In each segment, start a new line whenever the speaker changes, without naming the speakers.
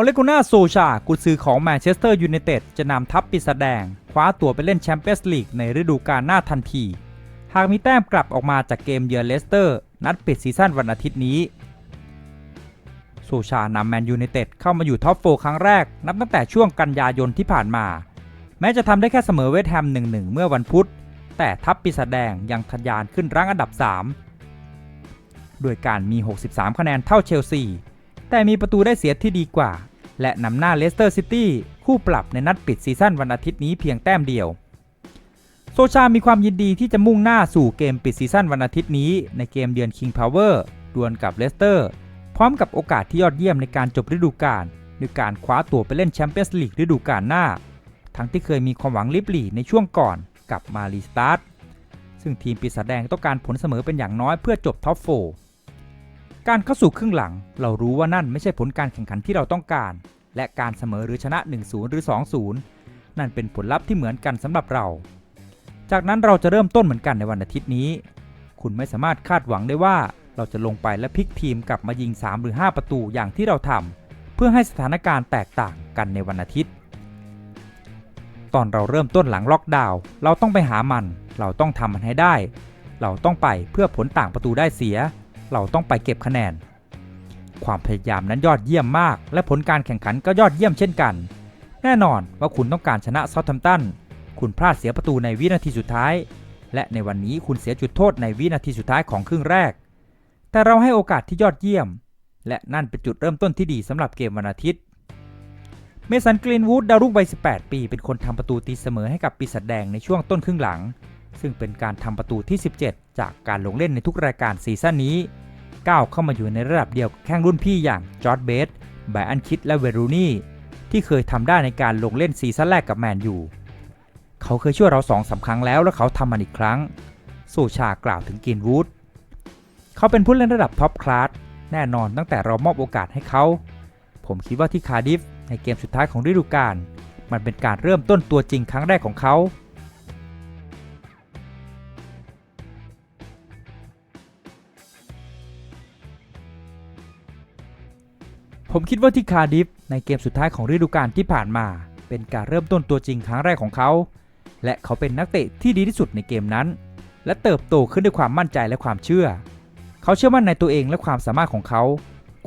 อเลกุน่าโซชากุซือของแมนเชสเตอร์ยูไนเต็ดจะนำทัพปีศาจแดง คว้าตัวไปเล่นแชมเปี้ยนส์ลีกในฤดูกาลหน้าทันที หากมีแต้มกลับออกมาจากเกมเยือนเลสเตอร์ นัดปิดซีซั่นวันอาทิตย์นี้โซชานำแมนยูไนเต็ดเข้ามาอยู่ท็อปโฟครั้งแรก นับตั้งแต่ช่วงกันยายนที่ผ่านมา แม้จะทำได้แค่เสมอเวสต์แฮม 1-1 เมื่อวันพุธ แต่ทัพปีศาจแดงยังทะยานขึ้นรั้งอันดับ3ด้วยการมี 63 คะแนนเท่าเชลซีแต่มีประตูได้เสียที่ดีกว่า และนำหน้าเลสเตอร์ซิตี้คู่ปรับในนัดปิดซีซั่นวันอาทิตย์นี้เพียงแต้มเดียว โซชามีความยินดีที่จะมุ่งหน้าสู่เกมปิดซีซั่นวันอาทิตย์นี้ในเกมเยือน King Power ดวลกับเลสเตอร์ พร้อมกับโอกาสที่ยอดเยี่ยมในการจบฤดูกาลด้วยการคว้าตัวไปเล่นแชมเปี้ยนส์ลีกฤดูกาลหน้า ทั้งที่เคยมีความหวังลิบหลีในช่วงก่อนกับมารีสตาร์ทซึ่งทีมปีศาจแดงต้องการผลเสมอเป็นอย่างน้อยเพื่อจบท็อปโฟ การเข้าสู่ครึ่งหลัง เรารู้ว่านั่นไม่ใช่ผลการแข่งขันที่เราต้องการ และการเสมอหรือชนะ 1-0 หรือ 2-0 นั่นเป็นผลลัพธ์ที่เหมือนกันสำหรับเรา จากนั้นเราจะเริ่มต้นเหมือนกันในวันอาทิตย์นี้ คุณไม่สามารถคาดหวังได้ว่าเราจะลงไปและพลิกทีมกลับมายิง 3 หรือ 5 ประตูอย่างที่เราทำเพื่อให้สถานการณ์แตกต่างกันในวันอาทิตย์ ตอนเราเริ่มต้นหลังล็อกดาวน์เราต้องไปหามัน เราต้องทำมันให้ได้ เราต้องไปเพื่อผลต่างประตูได้เสีย เราต้องไปเก็บคะแนน ความพยายามนั้นยอดเยี่ยมมาก และผลการแข่งขันก็ยอดเยี่ยมเช่นกัน แน่นอนว่าคุณต้องการชนะซอทแทมตัน คุณพลาดเสียประตูในวินาทีสุดท้าย และในวันนี้คุณเสียจุดโทษในวินาทีสุดท้ายของครึ่งแรก แต่เราให้โอกาสที่ยอดเยี่ยม และนั่นเป็นจุดเริ่มต้นที่ดีสำหรับเกมวันอาทิตย์เมสันกรีนวูดดาวรุ่งวัย18 ปี เป็นคนทำประตูตีเสมอให้กับปีศาจแดงในช่วงต้นครึ่งหลัง ซึ่งเป็นการทำประตูที่ 17 จากการลงเล่นในทุกรายการซีซั่นนี้ ก้าวเข้ามาอยู่ในระดับเดียวกับแข้งรุ่นพี่อย่างจอร์ดเบสไบรอันคิดและเวรูนี่ที่เคยทำได้ในการลงเล่นซีซั่นแรกกับแมนยูเขาเคยช่วยเราสองสาครั้งแล้วและเขาทำมันอีกครั้งโซชากล่าวถึงกินวูดเขาเป็นผู้เล่นระดับท็อปคลาสแน่นอนตั้งแต่เรามอบโอกาสให้เขา ผมคิดว่าที่คาร์ดิฟในเกมสุดท้ายของฤดูกาลมันเป็นการเริ่มต้นตัวจริงครั้งแรกของเขา ผมคิดว่าที่คาร์ดิฟในเกมสุดท้ายของฤดูกาลที่ผ่านมา เป็นการเริ่มต้นตัวจริงครั้งแรกของเขา และเขาเป็นนักเตะที่ดีที่สุดในเกมนั้น และเติบโตขึ้นด้วยความมั่นใจและความเชื่อ เขาเชื่อมั่นในตัวเองและความสามารถของเขา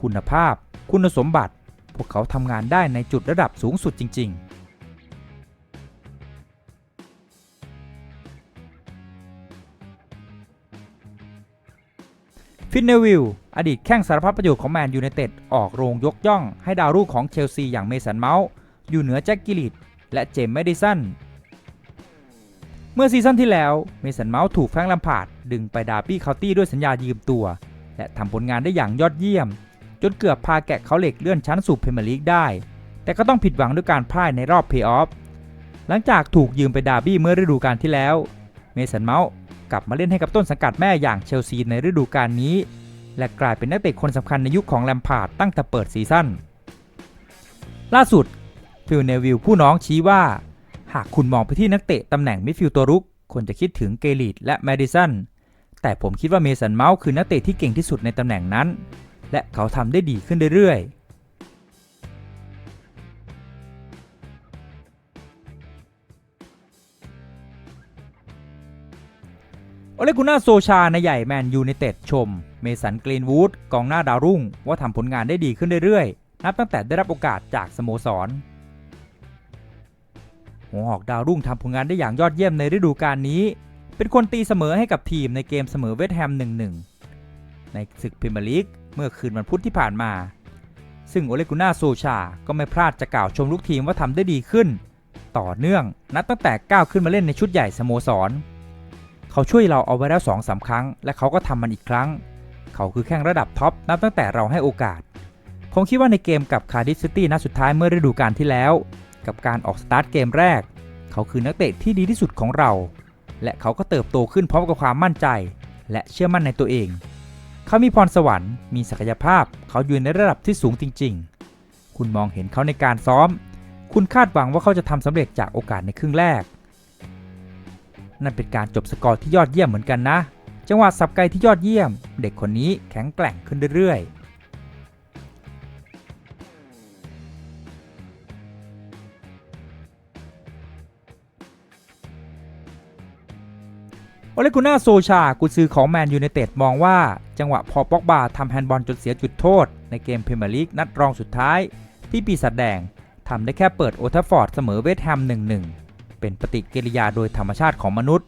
คุณภาพ คุณสมบัติ พวกเขาทำงานได้ในจุดระดับสูงสุดจริง ๆ ฟินเนวิลอดีตแข้งสารพัดประโยชน์ของแมนยูไนเต็ดออกโรงยกย่องให้ดาวรุ่งของเชลซีอย่างเมสันเมาส์อยู่เหนือแจ็คกิลิตและเจมส์แมดิสันเมื่อซีซั่นที่แล้ว เมสันเมาส์ถูกแฟรงลัมพาร์ดดึงไปดาร์บี้เคาน์ตี้ด้วยสัญญายืมตัว และทำผลงานได้อย่างยอดเยี่ยม จนเกือบพาแกะเขาเหล็กเลื่อนชั้นสู่พรีเมียร์ลีกได้ แต่ก็ต้องผิดหวังด้วยการพ่ายในรอบเพลย์ออฟหลังจากถูกยืมไปดาร์บี้เมื่อฤดูกาลที่แล้ว เมสันเมาส์ กลับมาเล่นให้กับต้นสังกัดแม่อย่างเชลซีในฤดูกาลนี้ และกลายเป็นนักเตะคนสำคัญในยุคของแลมพาร์ดตั้งแต่เปิดซีซั่นล่าสุดฟิลเนวิลผู้น้องชี้ว่า หากคุณมองไปที่นักเตะตำแหน่งมิดฟิลด์ตัวรุกควรจะคิดถึงเกลิดและแมดิสันแต่ผมคิดว่าเมสันเมาส์คือนักเตะที่เก่งที่สุดในตำแหน่งนั้น และเขาทำได้ดีขึ้นเรื่อยๆ อเลกุน่าโซชาในใหญ่แมนยูไนเต็ดชม เมสันกรีนวูดกองหน้าดาวรุ่ง ว่าทำผลงานได้ดีขึ้นเรื่อยๆ นับตั้งแต่ได้รับโอกาสจากสโมสร หัวหอกดาวรุ่งทำผลงานได้อย่างยอดเยี่ยมในฤดูกาลนี้ เป็นคนตีเสมอให้กับทีมในเกมเสมอเวสต์แฮม 1-1 ในศึกพรีเมียร์ลีกเมื่อคืนวันพุธที่ผ่านมา ซึ่งโอเลกุน่าโซชา ก็ไม่พลาดจะกล่าวชมลูกทีมว่าทำได้ดีขึ้น ต่อเนื่องนับตั้งแต่ก้าวขึ้นมาเล่นในชุดใหญ่สโมสร เขาช่วยเราเอาไว้แล้วสองสาครั้ง และเขาก็ทำมันอีกครั้ง เขาคือแข้งระดับท็อปนับตั้งแต่เราให้โอกาส ผมคิดว่าในเกมกับคาร์ดิฟซิตี้นัดสุดท้ายเมื่อฤดูกาลที่แล้ว กับการออกสตาร์ทเกมแรก เขาคือนักเตะที่ดีที่สุดของเรา และเขาก็เติบโตขึ้นพร้อมกับความมั่นใจ และเชื่อมั่นในตัวเอง เขามีพรสวรรค์มีศักยภาพ เขาอยู่ในระดับที่สูงจริง ๆ คุณมองเห็นเขาในการซ้อม คุณคาดหวังว่าเขาจะทำสำเร็จจากโอกาสในครึ่งแรก นั่นเป็นการจบสกอร์ที่ยอดเยี่ยมเหมือนกันนะ จังหวะสับไกลที่ยอดเยี่ยม เด็กคนนี้แข็งแกร่งขึ้นเรื่อยๆโอเลกูน่าโซชา กุซือของแมนยูไนเต็ดมองว่า จังหวะพอปอกบาทำแฮนด์บอลจนเสียจุดโทษ ในเกมพรีเมียร์ลีกนัดรองสุดท้าย ที่ปีศาจแดงทำได้แค่เปิดโอทัฟฟอร์ดเสมอเวสแฮม 1-1 เป็นปฏิกิริยาโดยธรรมชาติของมนุษย์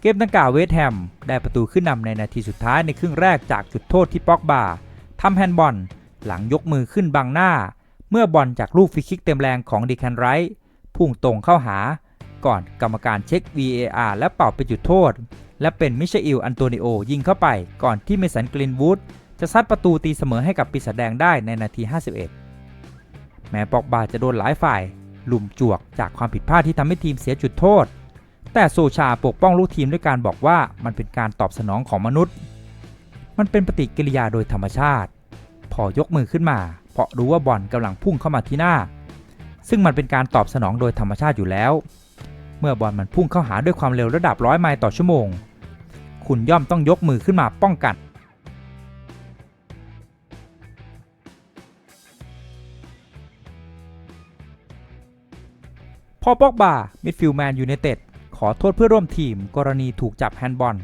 เกมดังกล่าวเวสแฮมได้ประตูขึ้นนำในนาทีสุดท้ายในครึ่งแรกจากจุดโทษที่ปอกบาทำแฮนด์บอลหลังยกมือขึ้นบังหน้า เมื่อบอลจากลูกฟรีคิกเต็มแรงของดีแคนไรท์พุ่งตรงเข้าหา ก่อนกรรมการเช็ค VAR และเป่าเป็นจุดโทษ และเป็นมิชอิลอันโตนิโอยิงเข้าไปก่อนที่เมสันกลินวูดจะซัดประตูตีเสมอให้กับปีศาจแดงได้ในนาที 51 แม้ปอกบาจะโดนหลายฝ่าย ลุมจวกจากความผิดพลาดที่ทำให้ทีมเสียจุดโทษ แต่โซชาปกป้องลูกทีมด้วยการบอกว่ามันเป็นการตอบสนองของมนุษย์ มันเป็นปฏิกิริยาโดยธรรมชาติ พอยกมือขึ้นมา เพราะรู้ว่าบอลกำลังพุ่งเข้ามาที่หน้า ซึ่งมันเป็นการตอบสนองโดยธรรมชาติอยู่แล้ว เมื่อบอลมันพุ่งเข้าหาด้วยความเร็วระดับร้อยไมล์ต่อชั่วโมง คุณย่อมต้องยกมือขึ้นมาป้องกัน พอปอกบามิดฟิลแมนยูไนเต็ดขอโทษเพื่อร่วมทีมกรณีถูกจับแฮนด์บอล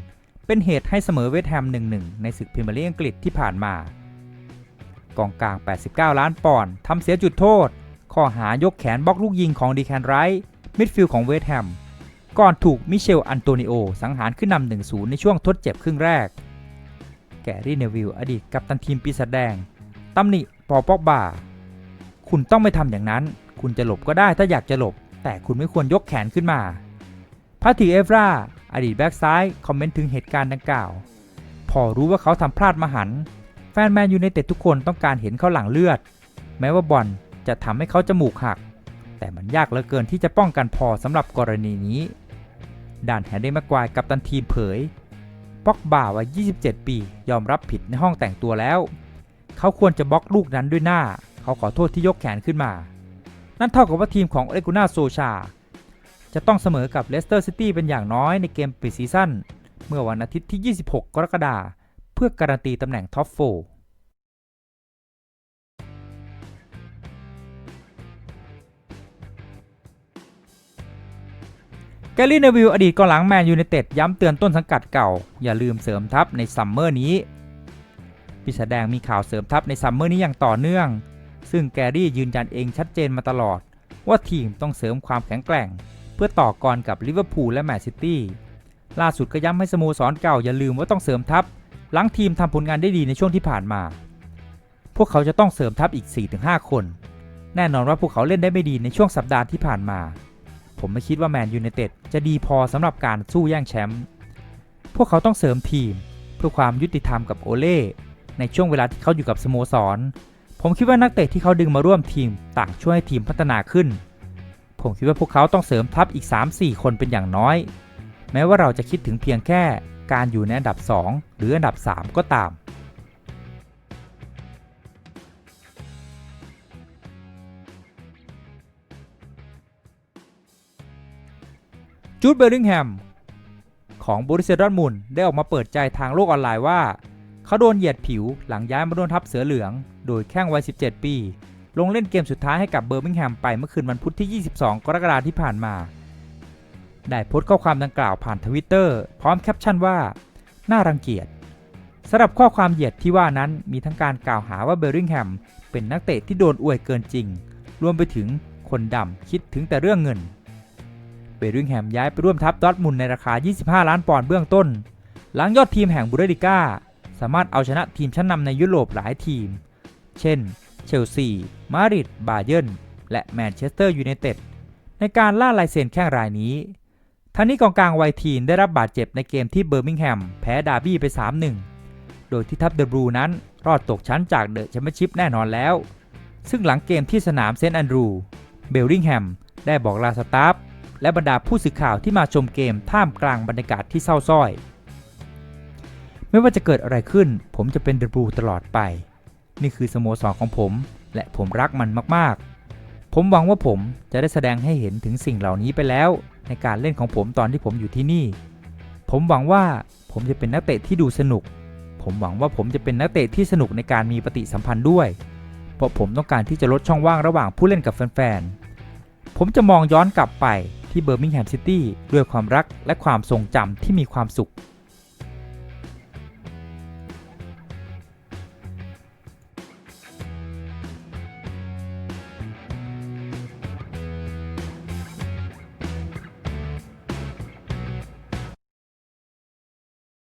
เป็นเหตุให้เสมอเวสต์แฮม 1-1 ในศึกพรีเมียร์ลีกอังกฤษที่ผ่านมา กองกลาง 89 ล้านปอนด์ทำเสียจุดโทษ ข้อหายกแขนบล็อกลูกยิงของดีแคนไรท์มิดฟิลของเวสต์แฮม ก่อนถูกมิเชลอันโตนิโอ สังหารขึ้นนำ1-0 ในช่วงทดเจ็บครึ่งแรก แกรี่เนวิลอดีตกัปตันทีมปีศาจแดงตำหนิปอปอกบาคุณต้องไม่ทำอย่างนั้น คุณจะหลบก็ได้ถ้าอยากจะหลบ แต่คุณไม่ควรยกแขนขึ้นมาพาติเอฟราอดีตแบ็กซ้ายคอมเมนต์ถึงเหตุการณ์ดังกล่าว พอรู้ว่าเขาทำพลาดมหัน แฟนแมนยูไนเต็ดทุกคนต้องการเห็นเขาหลังเลือด แม้ว่าบอลจะทำให้เขาจมูกหัก แต่มันยากเหลือเกินที่จะป้องกันพอสำหรับกรณีนี้ด่านแฮร์รี่แม็กวายกับตันทีมเผยป็อกบ่าวัย 27 ปี ยอมรับผิดในห้องแต่งตัวแล้ว เขาควรจะบล็อกลูกนั้นด้วยหน้า เขาขอโทษที่ยกแขนขึ้นมา นั่นเท่ากับว่าทีมของเอกุน่าโซชา จะต้องเสมอกับเลสเตอร์ซิตี้เป็นอย่างน้อยในเกมปิดซีซั่นเมื่อวันอาทิตย์ที่ 26 กรกฎาคมเพื่อการันตีตำแหน่งท็อปโฟแกลลี่เนวิลอดีตกองหลังแมนยูไนเต็ดย้ำเตือนต้นสังกัดเก่า อย่าลืมเสริมทัพในซัมเมอร์นี้ปีศาจแดงมีข่าวเสริมทัพในซัมเมอร์นี้อย่างต่อเนื่อง ซึ่งแกรี่ยืนยันเองชัดเจนมาตลอด ว่าทีมต้องเสริมความแข็งแกร่ง เพื่อต่อกรกับลิเวอร์พูลและแมนซิตี้ล่าสุดก็ย้ำให้สโมสรเก่าอย่าลืมว่าต้องเสริมทัพ หลังทีมทำผลงานได้ดีในช่วงที่ผ่านมา พวกเขาจะต้องเสริมทัพอีก 4-5 คน แน่นอนว่าพวกเขาเล่นได้ไม่ดีในช่วงสัปดาห์ที่ผ่านมา ผมไม่คิดว่าแมนยูไนเต็ดจะดีพอสำหรับการสู้แย่งแชมป์ พวกเขาต้องเสริมทีม เพื่อความยุติธรรมกับโอเล่ในช่วงเวลาที่เขาอยู่กับสโมสร ผมคิดว่านักเตะที่เขาดึงมาร่วมทีมต่างช่วยให้ทีมพัฒนาขึ้น ผมคิดว่าพวกเขาต้องเสริมทัพอีก 3-4 คนเป็นอย่างน้อย แม้ว่าเราจะคิดถึงเพียงแค่การอยู่ในอันดับ 2 หรืออันดับ 3 ก็ตาม จูดเบลลิงแฮมของบริเซดอร์มุนได้ออกมาเปิดใจทางโลกออนไลน์ว่า เขาโดนเหยียดผิวหลังย้ายมาร่วมทัพเสือเหลือง โดยแข้งวัย 17 ปี ลงเล่นเกมสุดท้ายให้กับเบอร์มิงแฮมไปเมื่อคืนวันพุธที่ 22 กรกฎาคมที่ผ่านมา ได้โพสต์ข้อความดังกล่าวผ่านทวิตเตอร์พร้อมแคปชั่นว่า น่ารังเกียจสำหรับข้อความเหยียดที่ว่านั้นมีทั้งการกล่าวหาว่าเบลลิงแฮมเป็นนักเตะที่โดนอวยเกินจริง รวมไปถึงคนดำคิดถึงแต่เรื่องเงิน เบลลิงแฮมย้ายไปร่วมทัพดอทมุนในราคา 25 ล้านปอนด์เบื้องต้น หลังยอดทีมแห่งบูเดลิก้าสามารถเอาชนะทีมชั้นนำในยุโรปหลายทีม เช่น เชลซี มาดริดบาเยิร์น และแมนเชสเตอร์ยูไนเต็ด ในการล่าลายเซ็นแข้งรายนี้ ทั้งนี้กองกลางไวทีนได้รับบาดเจ็บในเกมที่เบอร์มิงแฮมแพ้ดาร์บี้ไป 3-1 โดยที่ทัพเดอะบลูนั้นรอดตกชั้นจากเดอะแชมเปี้ยนชิพแน่นอนแล้ว ซึ่งหลังเกมที่สนามเซนต์แอนดรู เบลลิงแฮมได้บอกลาสตาฟและบรรดาผู้สื่อข่าวที่มาชมเกมท่ามกลางบรรยากาศที่เศร้าส้อย ไม่ว่าจะเกิดอะไรขึ้น ผมจะเป็นเดอะบลูตลอดไป นี่คือสโมสรของผม และผมรักมันมากๆ ผมหวังว่าผมจะได้แสดงให้เห็นถึงสิ่งเหล่านี้ไปแล้ว ในการเล่นของผมตอนที่ผมอยู่ที่นี่ ผมหวังว่าผมจะเป็นนักเตะที่ดูสนุก ผมหวังว่าผมจะเป็นนักเตะที่สนุกในการมีปฏิสัมพันธ์ด้วย เพราะผมต้องการที่จะลดช่องว่างระหว่างผู้เล่นกับแฟนๆ ผมจะมองย้อนกลับไปที่เบอร์มิงแฮมซิตี้ด้วยความรักและความทรงจำที่มีความสุข